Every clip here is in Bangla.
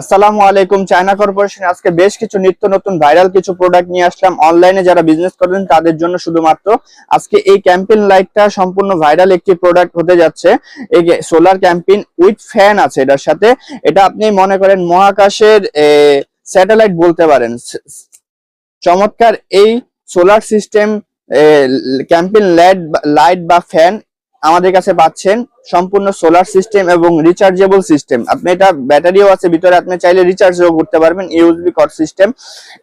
আসসালামু আলাইকুম, চায়না কর্পোরেশন আজকে বেশ কিছু নিত্য নতুন ভাইরাল কিছু প্রোডাক্ট নিয়ে আসলাম। অনলাইনে যারা বিজনেস করেন তাদের জন্য শুধুমাত্র আজকে এই ক্যাম্পেইন লাইটটা সম্পূর্ণ ভাইরাল একটি প্রোডাক্ট হতে যাচ্ছে। এই সোলার ক্যাম্পেইন উইথ ফ্যান আছে এটার সাথে। এটা আপনি মনে করেন মহাকাশের স্যাটেলাইট বলতে পারেন। চমৎকার এই solar system campaign light light বা ফ্যান আমাদের কাছে পাচ্ছেন সম্পূর্ণ সোলার সিস্টেম এবং রিচার্জেবল সিস্টেম আপনি এটা ব্যাটারিও আছে, ভিতরে আপনি চাইলে রিচার্জও করতে পারবেন ইউএসবি কর সিস্টেম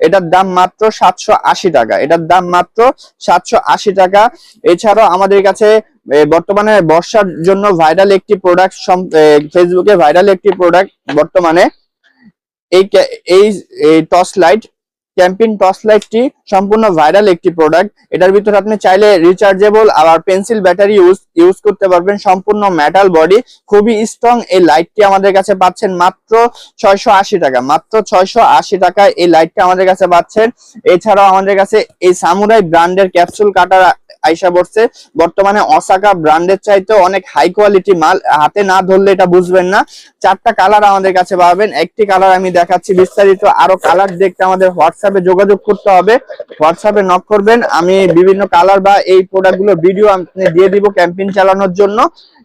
এটার দাম মাত্র সাতশো আশি টাকা। এটার দাম মাত্র সাতশো আশি টাকা। এছাড়াও আমাদের কাছে বর্তমানে বর্ষার জন্য ভাইরাল একটি প্রোডাক্ট ফেসবুকে ভাইরাল একটি প্রোডাক্ট বর্তমানে এই এই টর্চ লাইট ক্যাম্পিং টর্চ লাইটটি সম্পূর্ণ ভাইরাল একটি প্রোডাক্ট এটার ভিতরে আপনি চাইলে রিচার্জেবল আবার পেন্সিল ব্যাটারি ইউজ ইউজ করতে পারবেন সম্পূর্ণ মেটাল বডি খুবই স্ট্রং এই লাইটটি আমাদের কাছে পাচ্ছেন মাত্র ছয়শো আশি টাকা। মাত্র ছয়শো আশি টাকায় এই লাইটটা আমাদের কাছে পাচ্ছেন। এছাড়াও আমাদের কাছে এই সামুরাই ব্র্যান্ডের ক্যাপসুল কাটার আইসা পড়ছে। বর্তমানে অসাকা ব্র্যান্ডের চাইতে অনেক হাই কোয়ালিটি মাল। হাতে না ধরলে এটা বুঝবেন না। চারটা কালার আমাদের কাছে পাবেন। একটি কালার আমি দেখাচ্ছি বিস্তারিত। আরও কালার দেখতে আমাদের হোয়াটসঅ্যাপে যোগাযোগ করতে হবে। হোয়াটসঅ্যাপে নক করবেন। আমি বিভিন্ন কালার বা এই প্রোডাক্টগুলো ভিডিও আপনি দিয়ে দিব ক্যাম্পেইন চালানোর জন্য।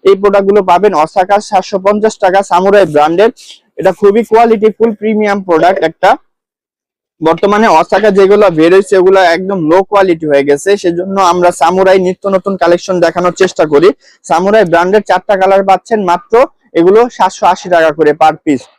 এই প্রোডাক্টগুলো পাবেন অসাকা সাতশো পঞ্চাশ টাকা সামুরাই ব্র্যান্ডের এটা খুবই কোয়ালিটি ফুল প্রিমিয়াম প্রোডাক্ট একটা। বর্তমানে অসাকা যেগুলো বেরোয় সেগুলো একদম লো কোয়ালিটি হয়ে গেছে। সেজন্য আমরা সামুরাই নিত্য নতুন কালেকশন দেখানোর চেষ্টা করি। সামুরাই ব্র্যান্ডের চারটা কালার পাচ্ছেন মাত্র। এগুলো সাতশো আশি টাকা করে পার পিস